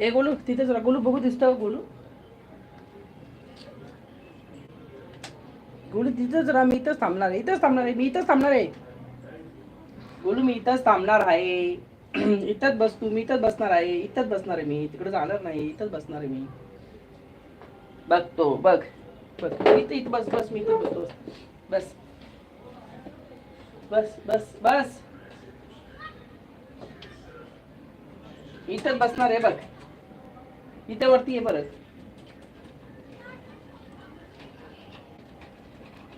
ए गोलू तिथेच गोलू बघू दिसतो गोलू गोलू तिथेच राहा मी इथंच थांबणार आहे इथंच थांबणार आहे मी इथंच थांबणार आहे गोलू मी इथंच थांबणार आहे इथंच बस तू मी इथंच बसणार आहे इथंच बसणार आहे मी तिकडे जाणार नाही इथंच बसणार आहे मी बघतो बघ बघ इथं इथं बस बस मी इथं बसतो बस बस बस बस इथंच बसणार आहे बघ इथं वरती आहे परत.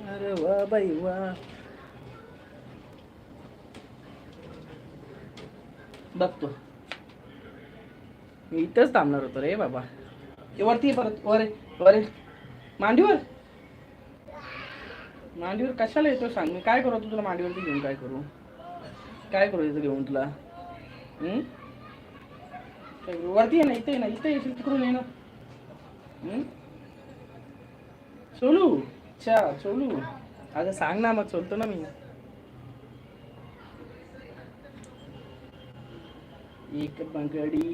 अरे वा बाई वा. बघतो. मी इथंच थांबणार होतो रे बाबा. वरती परत. वर वर. मांडीवर. मांडीवर कशाला येतो सांग? मी काय करू तुला मांडीवरती घेऊन काय करू? काय करू इथं घेऊन तुला? वरती आहे ना इथे ना इथे येशील तिकडून ये ना. सोलू अच्छा सोलू अगं सांग ना मग सोलतो ना मी. एक बंगडी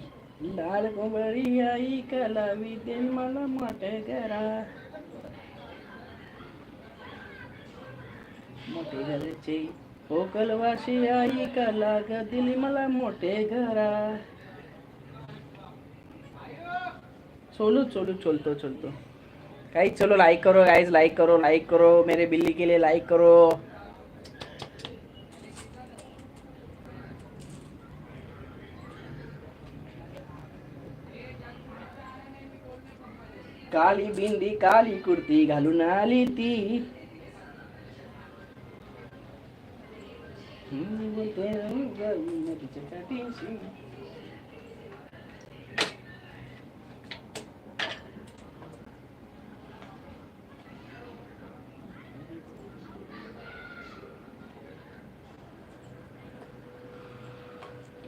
लाल कोंबडी आई कलावी दे मला मोठे करा. मोठे घरचे कोकलवाशी आई कला ग दिली मला मोठे घरा सोलू सोलू चलतो चलतो. काही चलो लाइक करो गाइस लाइक करो लाइक करो. मेरे बिल्ली के लिए लाइक करो. काली बिंदी काली कुर्ती घालून आली ती.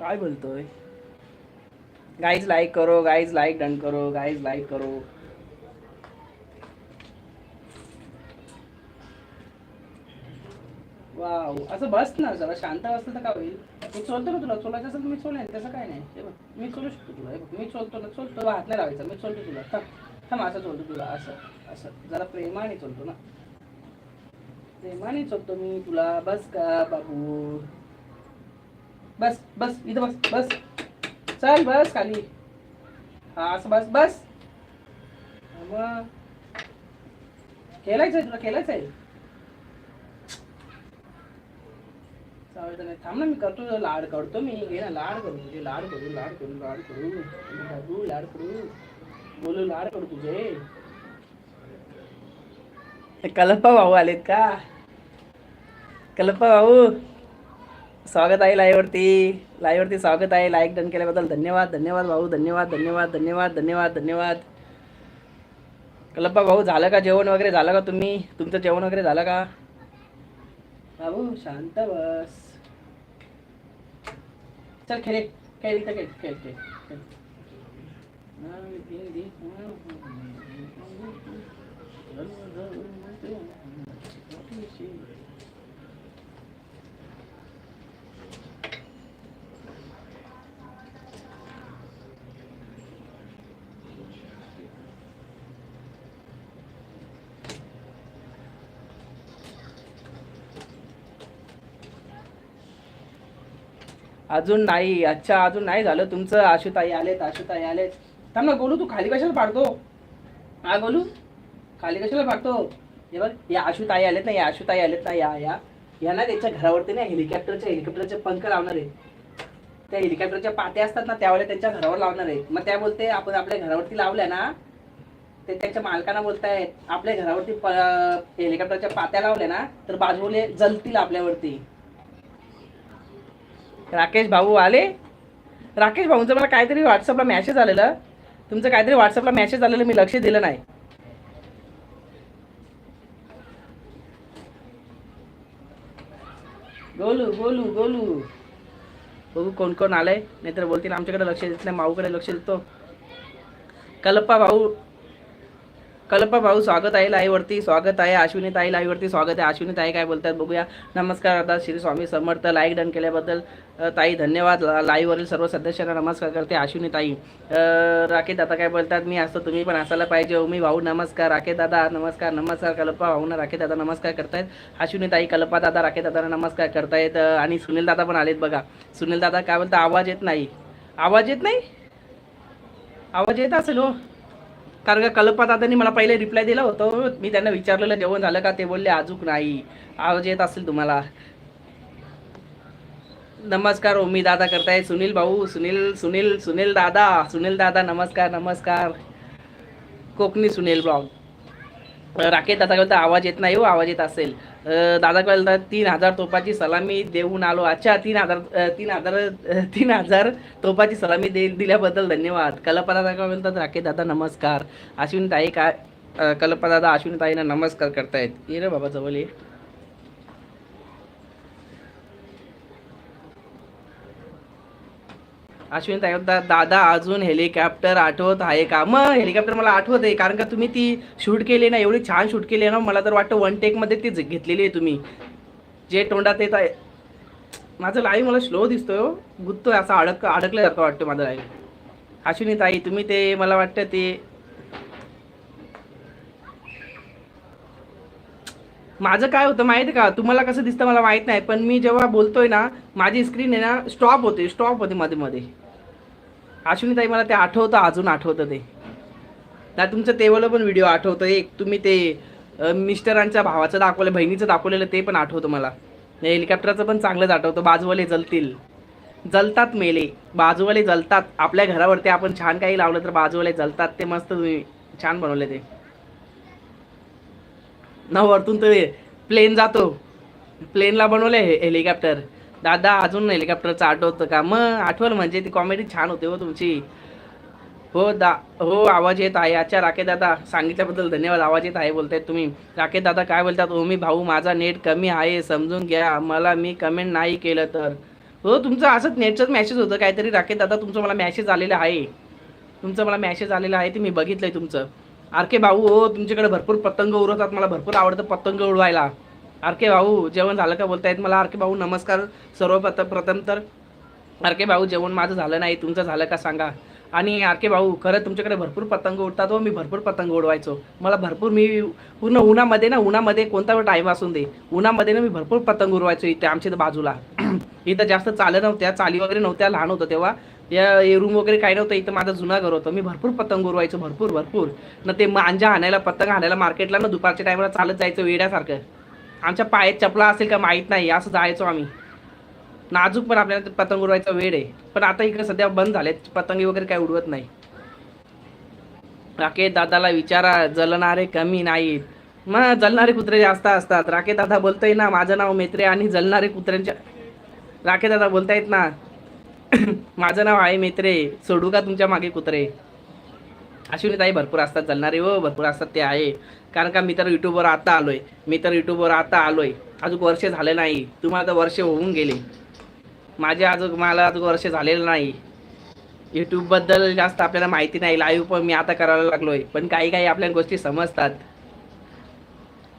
काय बोलतोय? गाईज लाईक करो गाईज लाईक डन करो गाईज लाईक करो. वाव असं बस ना जरा शांत असलं तर काय होईल? मी चोलतो ना तुला चोलायचं असेल तर मी चोलेन तसं काय नाही. हे बघ मी चोलू शकतो तुला हे बघ मी चोलतो ना चोलतो तुला हात नाही लावायचा मी चोलतो तुला. थांब थांब असं चोलतो तुला असं असं. जरा प्रेमाने चोलतो ना. प्रेमाने चोलतो मी तुला बस का बाबू? बस बस इथं बस बस. चल बस खाली. हा असं बस बस. मग खेळायचं आहे तुला खेळायचं आहे? चालतं नाही थांब ना मी करतो तुझा लाड करतो मी. घे ना लाड करू तुझे लाड करू लाड करू लाड करू बाबू लाड करू. बोलू लाड करू तुझे. कलप्पा भाऊ आलेत का? कलप्पा भाऊ स्वागत आहे लाईव्हवरती. लाईव्हवरती स्वागत आहे. लाईक डन केल्याबद्दल धन्यवाद. धन्यवाद भाऊ. धन्यवाद धन्यवाद धन्यवाद धन्यवाद धन्यवाद. कलप्पा भाऊ झालं का जेवण वगैरे? झालं का तुम्ही? तुमचं जेवण वगैरे झालं का? बाबू शांत बस. चल खेळ. खेळ इथं खेळ खेळ खेळ खेळ. अजून नाही अच्छा अजून नाही झालं तुमचं. आशुताई आलेत आशुताई आलेत. थांब ना गोलू तू खाली कशाला पाडतो हा गोलू? खाली कशाला पाडतो हे बघ या आशुताई आलेत ना या आशुताई आलेत ना या या. या ना त्याच्या घरावरती ना हेलिकॉप्टरच्या हेलिकॉप्टरचे पंख लावणार आहे त्या हेलिकॉप्टरच्या पात्या असतात ना त्यावेळेला त्यांच्या घरावर लावणार आहे मग त्या बोलते आपण आपल्या घरावरती लावल्या ना ते त्यांच्या मालकांना बोलतायत. आपल्या घरावरती हेलिकॉप्टरच्या पात्या लावल्या ना तर बाजूले जलतील आपल्यावरती. राकेश भाऊ आले? राकेश भाऊंचं मला काहीतरी व्हॉट्सअपला मॅसेज आलेलं. तुमचं काहीतरी व्हॉट्सअपला मॅसेज आलेलं मी लक्ष दिलं नाही. गोलू गोलू गोलू. बघू कोण कोण आलंय. नाहीतर बोलतील आमच्याकडे लक्ष देत नाही माऊकडे लक्ष देतो. कल्पा भाऊ कल्प भाऊ स्वागत आहे लाईव्हवरती स्वागत आहे अश्विनी ताई लाईव्हवरती स्वागत आहे अश्विनी ताई काय बोलतात बघूया. नमस्कार आता श्री स्वामी समर्थ. लाईक डन केल्याबद्दल ताई धन्यवाद. लाईव्हवरील सर्व सदस्यांना नमस्कार करते अश्विनी ताई राकेश दादा काय बोलतात? मी असतो तुम्ही पण असायला पाहिजे हो. मी भाऊ नमस्कार. राकेश दादा नमस्कार. नमस्कार कल्पा भाऊना. राकेश दादा नमस्कार करतायत. अश्विनी ताई कल्पा दादा राकेश दादांना नमस्कार करतायत. आणि सुनील दादा पण आलेत बघा. सुनील दादा काय बोलता? आवाज येत नाही. आवाज येत नाही? आवाज येत असेल हो. कारण का कल्पा दादांनी मला पहिले रिप्लाय दिला होता मी त्यांना विचारलेलं जेवण झालं का? ते बोलले अजूक नाही. आवाज येत असेल तुम्हाला. नमस्कार ओमी दादा करताय. सुनील भाऊ सुनील सुनील सुनील दादा सुनील दादा नमस्कार नमस्कार. कोकणी सुनील ब्लॉग. राकेश दादा बोलता आवाज येत नाही हो आवाज येत असेल. अं, दादा तीन हजार तोपाची सलामी देऊन आलो. अच्छा तीन हजार तीन हजार तीन हजार तोपाची सलामी दे दिल्याबद्दल धन्यवाद. कल्पना काय बोलतात राकेश दादा नमस्कार. अश्विनी ताई काय कल्पदादा कल्पना ताईंना नमस्कार करतायत. ये रे बाबा जवळ ये. अश्विन ताई दादा अजून हेलिकॉप्टर आठवत आहे का? मग हेलिकॉप्टर मला आठवत आहे कारण का तुम्ही ती शूट केली ना एवढी छान शूट केली ना मला तर वाटतं वन टेकमध्ये ती घेतलेली आहे तुम्ही. जे तोंडात येत आहे. माझं लाईव्ह मला स्लो दिसतोय हो. गुत्तोय असं अडक अडकल्यासारखं वाटतं माझं लाईव्ह अश्विनी ताई तुम्ही ते मला वाटतं ते माझं काय होतं माहिती आहे का? तुम्हाला कसं दिसतं मला माहीत नाही पण मी जेव्हा बोलतोय ना माझी स्क्रीन आहे ना स्टॉप होते स्टॉप होते मध्ये मध्ये. अश्विनीताई मला ते आठवतं अजून आठवतं ते. नाही तुमचं तेवढं पण व्हिडिओ आठवतं. एक तुम्ही ते मिस्टरांच्या भावाचं दाखवलं बहिणीचं दाखवलेलं ते पण आठवतं मला. हेलिकॉप्टरचं पण चांगलंच आठवतं. बाजूवाले जलतील. जलतात मेले. बाजूवाले जलतात. आपल्या घरावरती आपण छान काही लावलं तर बाजूवाले जलतात. ते मस्त तुम्ही छान बनवले ते. ना वरतून तर प्लेन जातो. प्लेनला बनवलं हे हेलिकॉप्टर दादा अजून हेलिकॉप्टरचं आठवतं का? मग आठवलं म्हणजे ती कॉमेडी छान होते हो तुमची. हो दा हो आवाज येत आहे. अच्छा राकेश दादा सांगितल्याबद्दल धन्यवाद. आवाज येत आहे बोलतायत तुम्ही. राकेश दादा काय बोलतात? ओमी भाऊ माझा नेट कमी आहे. समजून घ्या. मला मी कमेंट नाही केलं तर. हो तुमचं असंच नेटचंच मॅसेज होतं. काहीतरी राकेश दादा तुमचं मला मॅसेज आलेलं आहे. तुमचं मला मॅसेज आलेलं आहे. ते मी बघितलंय तुमचं. आर के भाऊ हो तुमच्याकडे भरपूर पतंग उडवतात मला भरपूर आवडतं पतंग उडवायला. आर के भाऊ जेवण झालं का बोलतायत मला? आर के भाऊ नमस्कार सर्वप्रथम प्रथम तर. आर के भाऊ जेवण माझं झालं नाही तुमचं झालं का सांगा. आणि आर के भाऊ खरं तुमच्याकडे भरपूर पतंग उडतात हो मी भरपूर पतंग उडवायचो. मला भरपूर मी पूर्ण उन्हामध्ये ना उन्हामध्ये कोणता टाईम असून दे उन्हामध्ये ना मी भरपूर पतंग उडवायचो इथे आमच्या इथं बाजूला. इथं जास्त चालं नव्हत्या चाली वगैरे नव्हत्या लहान होतं तेव्हा. या रूम वगैरे काही नव्हतं इथं माझं जुना घर होतं. मी भरपूर पतंग उरवायचो भरपूर भरपूर. न ते मांजा आणायला पतंग आणायला मार्केटला ना दुपारच्या टायमाला चालत जायचं वेड्यासारखं. आमच्या पायात चपला असेल का माहीत नाही असं जायचो आम्ही. नाजूक पण आपल्याला पतंग उडवायचा वेळ आहे. पण आता इकडे सध्या बंद झालेत पतंगी वगैरे काही उडवत नाही. राकेश दादाला विचारा जलणारे कमी नाहीत. मग जलणारे कुत्रे जास्त असतात. राकेश दादा बोलतोय ना माझं नाव मेत्रे आणि जलणारे कुत्र्यांच्या राकेश दादा बोलतायत ना माझं नाव आहे मेत्रे. सोडू का तुमच्या मागे कुत्रे? अश्विनी ताई भरपूर असतात. चालणारे हो भरपूर असतात ते आहे. कारण का मी तर युट्यूबवर आता आलोय. मी तर युट्यूबवर आता आलोय. अजून वर्ष झाले नाही. तुम्हाला तर वर्ष होऊन गेले. माझे अजून मला अजून वर्ष झालेलं नाही. यूट्यूबबद्दल जास्त आपल्याला माहिती नाही. लाईव्ह पण मी आता करायला लागलोय. पण काही काही आपल्या गोष्टी समजतात.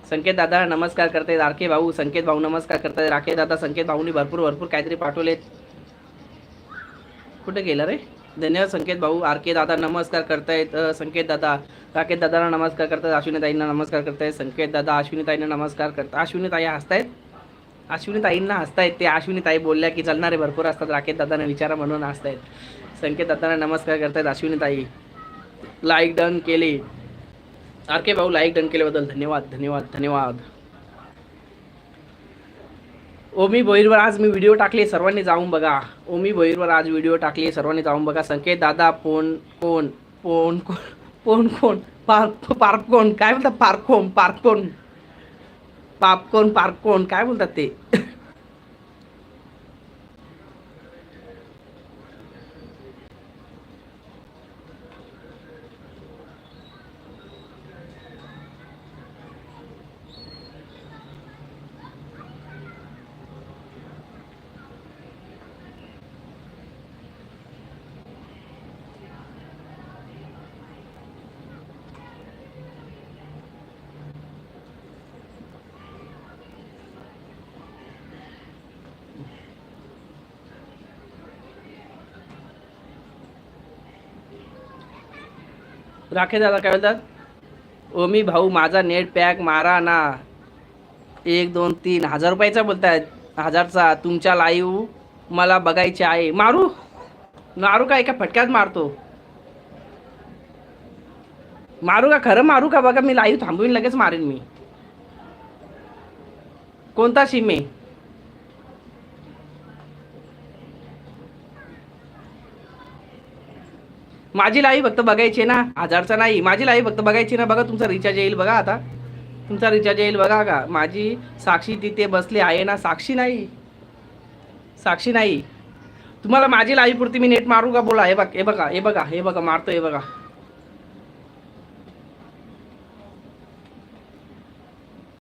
संकेत दादा नमस्कार करते राखे भाऊ संकेत भाऊ नमस्कार करते राखे दादा संकेत भाऊनी भरपूर भरपूर काहीतरी पाठवलेत. कुठे गेलं रे? धन्यवाद संकेत भाऊ. आर के दादा नमस्कार करतायत. संकेत दादा. राकेश दादांना नमस्कार करतायत अश्विनी ताईंना नमस्कार करतायत. संकेत दादा अश्विनी ताईंना नमस्कार करतात अश्विनी ताई हसतायत? अश्विनी ताईंना हसतायत ते. अश्विनी ताई बोलल्या की चालणारे भरपूर असतात. राकेश दादांना विचारा म्हणून हसतायत. संकेत दादांना नमस्कार करतायत अश्विनी ताई लाईक डन केले. आर के भाऊ लाईक डन केल्याबद्दल धन्यवाद धन्यवाद धन्यवाद. ओमी भोईरवर आज मी व्हिडिओ टाकले सर्वांनी जाऊन बघा. ओमी भोईरवर आज व्हिडिओ टाकले सर्वांनी जाऊन बघा. संकेत दादा पोन कोण पोन कोण पोन कोण पार्क पार्क कोण काय बोलतात? पार्क कोण पार्क कोण पापकोन पार्क कोण काय बोलतात ते? राखे दादा काय बोलतात मी भाऊ माझा नेट पॅक मारा ना. एक दोन तीन हजार रुपयाचा बोलतायत. हजारचा. तुमच्या लाईव्ह मला बघायचे आहे. मारू? मारू का? एका फटक्यात मारतो. मारू का? खरं मारू का? बघा मी लाईव्ह थांबवीन लगेच मारेन मी. कोणता सिम आहे? माझी लाईव्ह फक्त बघायची आहे ना. हजारचा नाही. माझी लाईव्ह फक्त बघायची ना. बघा तुमचा रिचार्ज येईल बघा आता. तुमचा रिचार्ज येईल बघा का? माझी साक्षी तिथे बसली आहे ना. साक्षी नाही. साक्षी नाही. तुम्हाला माझी लाईव्ह पुरती मी नेट मारू का? बोला. हे बघ हे बघा हे बघा हे बघा मारतो हे बघा.